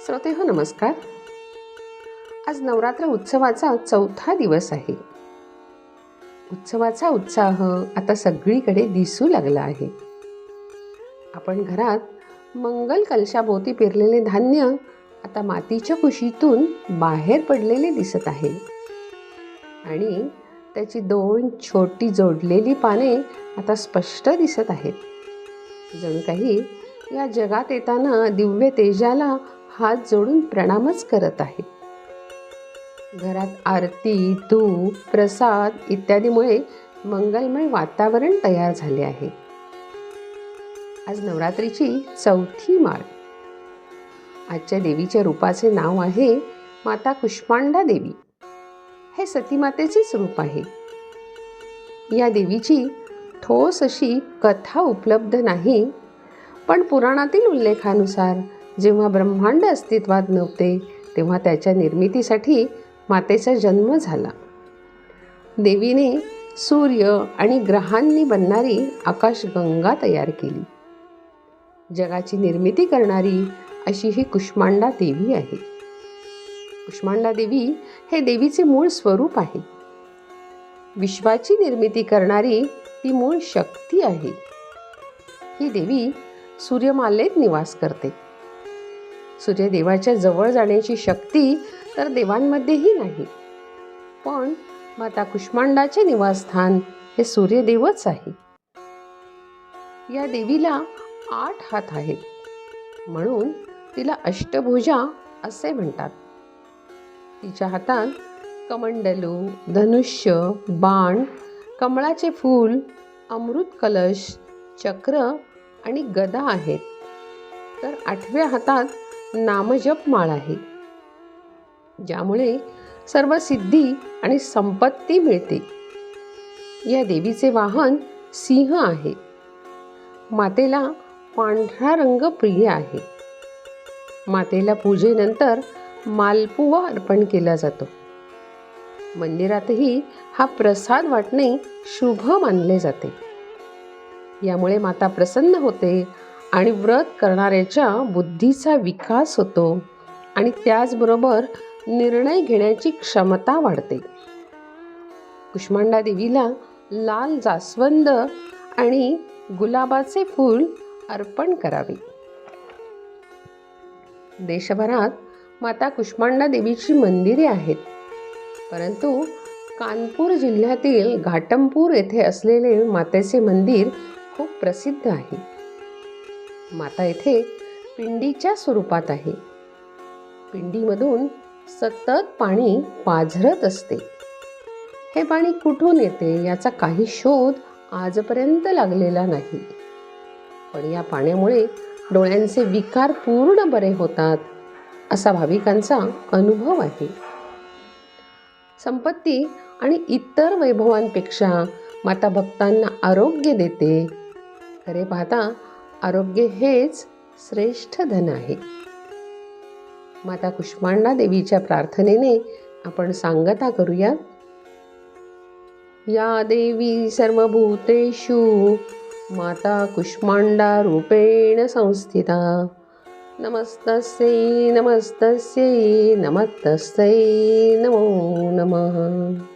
श्रोते हो नमस्कार. आज नवरात्र उत्सवाचा चौथा दिवस आहे. उत्सवाचा उत्साह आता सगळीकडे दिसू लागला आहे. आपण घरात मंगल कलशाभोवती पेरलेले धान्य आता मातीच्या कुशीतून बाहेर पडलेले दिसत आहे. आणि त्याची दोन छोटी जोडलेली पाने आता स्पष्ट दिसत आहेत. जणू काही या जगात येताना दिव्य तेजाला हात जोडून प्रणामच करत आहे. घरात आरती धूप प्रसाद इत्यादीमुळे मंगलमय वातावरण तयार झाले आहे. आज नवरात्रीची चौथी माळ. आजच्या देवीच्या रूपाचे नाव आहे माता कुष्मांडा देवी. हे सतीमातेचेच रूप आहे. या देवीची ठोस अशी कथा उपलब्ध नाही पण पुराणातील उल्लेखानुसार जेव्हा ब्रह्मांड अस्तित्वात नव्हते तेव्हा त्याच्या निर्मितीसाठी मातेचा जन्म झाला. देवीने सूर्य आणि ग्रहांनी बनणारी आकाशगंगा तयार केली. जगाची निर्मिती करणारी अशी ही कुष्मांडा देवी आहे. कुष्मांडा देवी हे देवीचे मूळ स्वरूप आहे. विश्वाची निर्मिती करणारी ती मूळ शक्ती आहे. ही देवी सूर्यमालेत निवास करते. सूर्यदेवाच्या जवळ जाण्याची शक्ती तर देवांमध्येही नाही. पण माता कुष्मांडाचे निवासस्थान हे सूर्यदेवच आहे. या देवीला आठ हात आहेत. म्हणून तिला अष्टभुजा असे म्हणतात. तिच्या हातात कमंडलू धनुष्य बाण कमळाचे फूल अमृत कलश चक्र आणि गदा आहेत. तर आठव्या हातात नामजप माळ आहे. ज्यामुळे सर्व सिद्धी आणि संपत्ती मिळते. या देवीचे वाहन सिंह आहे. मातेला पांढरा रंग प्रिय आहे. मातेला पूजेनंतर मालपुवा अर्पण केला जातो. मंदिरातही हा प्रसाद वाटणे शुभ मानले जाते. यामुळे माता प्रसन्न होते आणि व्रत करणाऱ्याच्या बुद्धीचा विकास होतो आणि त्याचबरोबर निर्णय घेण्याची क्षमता वाढते. कुष्मांडा देवीला लाल जास्वंद आणि गुलाबाचे फूल अर्पण करावे. देशभरात माता कुष्मांडा देवीची मंदिरे आहेत. परंतु कानपूर जिल्ह्यातील घाटमपूर येथे असलेले मातेचे मंदिर खूप प्रसिद्ध आहे. माता येथे पिंडीच्या स्वरूपात आहे. पिंडीमधून सतत पाणी पाझरत असते. हे पाणी कुठून येते याचा काही शोध आजपर्यंत लागलेला नाही. पण या पाण्यामुळे डोळ्यांचे विकार पूर्ण बरे होतात असा भाविकांचा अनुभव आहे. संपत्ती आणि इतर वैभवांपेक्षा माता भक्तांना आरोग्य देते. खरे पाहता आरोग्य हेच श्रेष्ठ धन आहे. माता कुष्मांडा देवीच्या प्रार्थनेने आपण सांगता करूया. या देवी सर्वभूतेषु माता कुष्मांडा रूपेण संस्थिता. नमस्तस्यै नमस्तस्यै नमस्तस्यै नमो नमः.